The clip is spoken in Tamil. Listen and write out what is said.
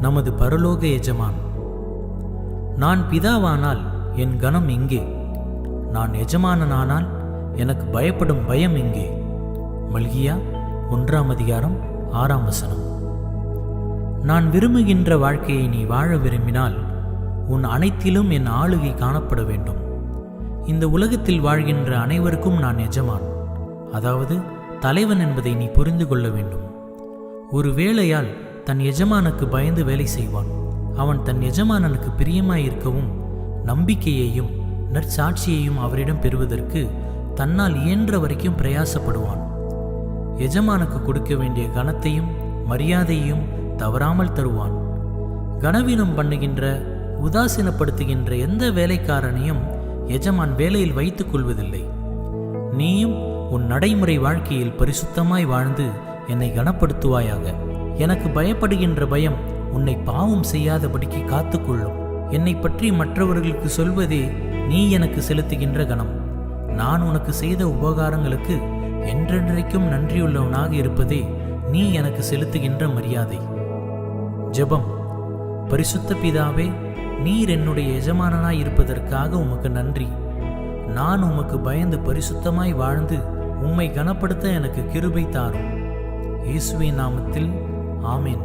நமது பரலோக எஜமான். நான் பிதாவானால் என் கனம் எங்கே? நான் எஜமானனானால் எனக்கு பயப்படும் பயம் எங்கே? மல்கியா ஒன்றாம் அதிகாரம் ஆறாம் வசனம். நான் விரும்புகின்ற வாழ்க்கையை நீ வாழ விரும்பினால் உன் அனைத்திலும் என் ஆளுகை காணப்பட வேண்டும். இந்த உலகத்தில் வாழ்கின்ற அனைவருக்கும் நான் எஜமான். அதாவது தலைவன் என்பதை நீ புரிந்து கொள்ள வேண்டும். ஒரு வேளையால் தன் எஜமானுக்கு பயந்து வேலை செய்வான். அவன் தன் எஜமானனுக்கு பிரியமாயிருக்கவும் நம்பிக்கையையும் நற்சாட்சியையும் அவரிடம் பெறுவதற்கு தன்னால் இயன்ற வரைக்கும் பிரயாசப்படுவான். எஜமானுக்கு கொடுக்க வேண்டிய கனத்தையும் மரியாதையையும் தவறாமல் தருவான். கனவீனம் பண்ணுகின்ற உதாசீனப்படுத்துகின்ற எந்த வேலைக்காரனையும் எஜமான் வேலையில் வைத்துக் கொள்வதில்லை. நீயும் உன் நடைமுறை வாழ்க்கையில் பரிசுத்தமாய் வாழ்ந்து என்னை கனப்படுத்துவாயாக. எனக்கு பயப்படுகின்ற பயம் உன்னை பாவம் செய்யாதபடிக்கு காத்துக்கொள்ளும். என்னை பற்றி மற்றவர்களுக்கு சொல்வதே நீ எனக்கு செலுத்துகின்ற கணம். நான் உனக்கு செய்த உபகாரங்களுக்கு என்றென்றைக்கும் நன்றியுள்ளவனாக இருப்பதே நீ எனக்கு செலுத்துகின்ற மரியாதை. ஜெபம். பரிசுத்த பிதாவே நீர் என்னுடைய எஜமானனாய் இருப்பதற்காக உமக்கு நன்றி. நான் உமக்கு பயந்து பரிசுத்தமாய் வாழ்ந்து உம்மை கனப்படுத்த எனக்கு கிருபை தாரும். இயேசுவின் நாமத்தில் ஆமென்